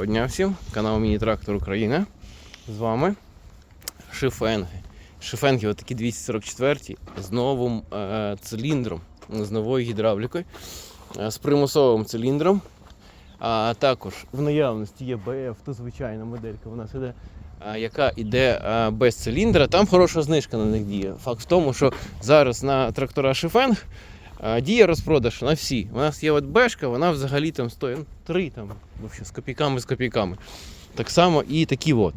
Доброго дня всім, канал Міні-Трактор Україна. З вами Шифенги. Шифенги отакі 244 з новим е, циліндром, з новою гідравлікою, е, з примусовим циліндром. А також в наявності є BF, то звичайна моделька у нас іде, е, яка йде е, без циліндра. Там хороша знижка на них діє. Факт в тому, що зараз на трактора Шифенг а, Діє розпродаж на всі. У нас є от бешка, вона взагалі там стоїть ну, 3 там, з копійками, з копійками. Так само і такі от.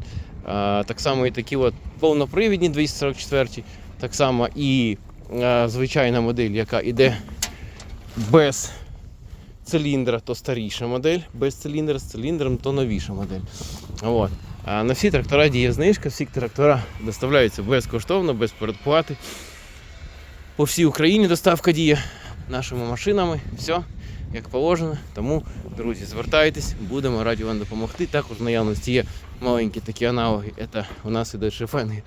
Так само і такі от повнопривідні 244, так само і звичайна модель, яка йде без циліндра, то старіша модель, без циліндра, з циліндром, то новіша модель. От. На всі трактора діє знижка, всі трактора доставляються безкоштовно, без передплати. По всій Україні доставка діє нашими машинами. Все як положено. Тому, друзі, звертайтесь, будемо раді вам допомогти. Також в наявності є маленькі такі аналоги. Це у нас іде шифенги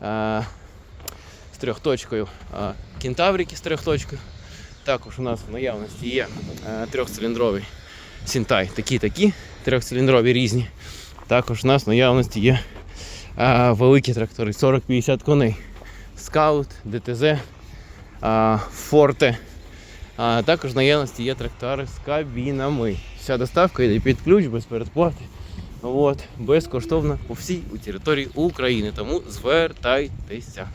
а, з трьохточкою, а, кентаврики з трьохточкою. Також у нас в наявності є а, трьохциліндровий Сінтай. Такі-такі, трьохциліндрові різні. Також у нас в наявності є а, великі трактори 40-50 коней. Скаут, ДТЗ, а, Форте. А також наявності є трактори з кабінами. Вся доставка йде під ключ, без передплати. От, безкоштовно по всій території України. Тому звертайтеся.